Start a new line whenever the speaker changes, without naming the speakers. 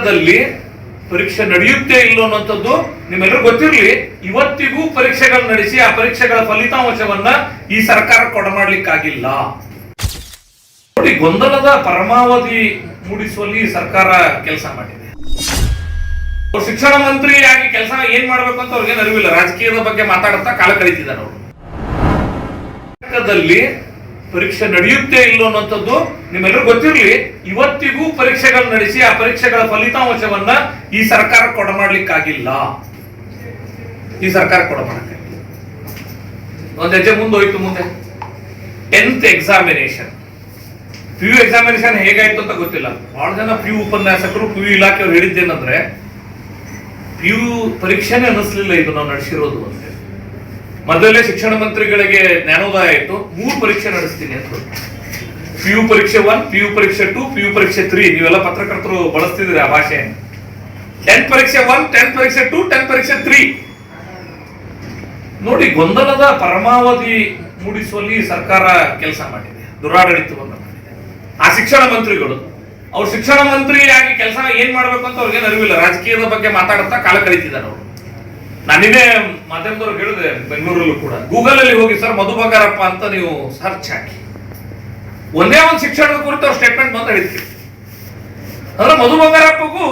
ಕರ್ನಾಟಕದಲ್ಲಿ ಪರೀಕ್ಷೆ ನಡೆಯುತ್ತೆ ಇಲ್ಲೋ ಅನ್ನೋಂಥದ್ದು ನಿಮ್ಮೆಲ್ಲರೂ ಗೊತ್ತಿರಲಿ. ಇವತ್ತಿಗೂ ಪರೀಕ್ಷೆಗಳು ನಡೆಸಿ ಆ ಪರೀಕ್ಷೆಗಳ ಫಲಿತಾಂಶವನ್ನ ಈ ಸರ್ಕಾರ ಕೊಡಮಾಡ್ಲಿಕ್ಕಾಗಿಲ್ಲ ನೋಡಿ, ಗೊಂದಲದ ಪರಮಾವಧಿ ಮೂಡಿಸುವಲ್ಲಿ ಸರ್ಕಾರ ಕೆಲಸ ಮಾಡಿದೆ. ಶಿಕ್ಷಣ ಶಿಕ್ಷಣ ಮಂತ್ರಿಯಾಗಿ ಕೆಲಸ ಏನ್ ಮಾಡ್ಬೇಕು ಅಂತ ಅವ್ರಿಗೆ ಅರಿವಿಲ್ಲ ರಾಜಕೀಯದ ಬಗ್ಗೆ ಮಾತಾಡುತ್ತಾ ಕಾಲ ಕಳೀತಿದ್ದಾರೆ ಅವರು. ಪರೀಕ್ಷೆ ನಡೆಯುತ್ತೆ ಇಲ್ಲೋ ಅನ್ನೋಂಥದ್ದು ನಿಮ್ಮೆಲ್ಲರೂ ಗೊತ್ತಿರಲಿ. ಇವತ್ತಿಗೂ ಪರೀಕ್ಷೆಗಳು ನಡೆಸಿ ಆ ಪರೀಕ್ಷೆಗಳ ಫಲಿತಾಂಶವನ್ನ ಈ ಸರ್ಕಾರ ಕೊಡಮಾಡ್ಲಿಕ್ಕಾಗಿಲ್ಲ. ಈ ಸರ್ಕಾರ ಕೊಡಮಾಡಕ್ಕಾಗಿಲ್ಲ. ಒಂದ್ ಹೆಜ್ಜೆ ಮುಂದೆ ಹೋಯ್ತು ಮುಂದೆ. Tenth examination P U examination ಹೇಗಾಯ್ತು ಅಂತ ಗೊತ್ತಿಲ್ಲ. ಬಹಳ ಜನ ಪಿ ಯು ಉಪನ್ಯಾಸಕರು ಪಿ ಯು ಇಲಾಖೆಯವರು ಹೇಳಿದ್ದೇನಂದ್ರೆ ಪಿ ಯು ಪರೀಕ್ಷೆನೇ ಅನ್ನಿಸ್ಲಿಲ್ಲ ಇದು ನಾವು ನಡೆಸಿರೋದು ಅಂತ. ಮೊದಲೇ ಶಿಕ್ಷಣ ಮಂತ್ರಿಗಳಿಗೆ ಜ್ಞಾನೋದಯ ಆಯಿತು. ಮೂರು ಪರೀಕ್ಷೆ ನಡೆಸ್ತೀನಿ ಅಂತ. ಪಿ ಯು ಪರೀಕ್ಷೆ ಒನ್ ಪಿ ಯು ಪರೀಕ್ಷೆ ಟು ಪಿ ಯು ಪರೀಕ್ಷೆ ತ್ರೀ ನೀವೆಲ್ಲ ಪತ್ರಕರ್ತರು ಬಳಸ್ತಿದ್ದೀರಿ ಆ ಭಾಷೆ ಟೆಂತ್ ಪರೀಕ್ಷೆ ಒನ್ ಟೆಂತ್ ಪರೀಕ್ಷೆ ಟು ಟೆಂತ್ ಪರೀಕ್ಷೆ ತ್ರೀ ನೋಡಿ, ಗೊಂದಲದ ಪರಮಾವಧಿ ಮೂಡಿಸುವಲ್ಲಿ ಸರ್ಕಾರ ಕೆಲಸ ಮಾಡಿದೆ. ದುರಾಡಳಿತವನ್ನು ಆ ಶಿಕ್ಷಣ ಮಂತ್ರಿಗಳು, ಅವ್ರು ಶಿಕ್ಷಣ ಮಂತ್ರಿಯಾಗಿ ಕೆಲಸ ಏನ್ ಮಾಡ್ಬೇಕು ಅಂತ ಅವ್ರಿಗೆ ಅರಿವಿಲ್ಲ ರಾಜಕೀಯದ ಬಗ್ಗೆ ಮಾತಾಡುತ್ತಾ ಕಾಲ ಕಳೀತಿದ್ದಾರೆ ಅವರು. ನಾನಿನ್ನೇ ಮಾಧ್ಯಮದವ್ರು ಹೇಳಿದೆ ಬೆಂಗಳೂರಲ್ಲೂ ಕೂಡ. ಗೂಗಲ್ ಅಲ್ಲಿ ಹೋಗಿ, ಸರ್, ಮಧು ಬಂಗಾರಪ್ಪ ಅಂತ ನೀವು ಸರ್ಚ್ ಹಾಕಿ. ಒಂದೇ ಒಂದು ಶಿಕ್ಷಣದ ಕುರಿತು ಸ್ಟೇಟ್ಮೆಂಟ್ ಹೇಳ್ತೀವಿ ಅಂದ್ರೆ ಮಧು ಬಂಗಾರಪ್ಪಗೂ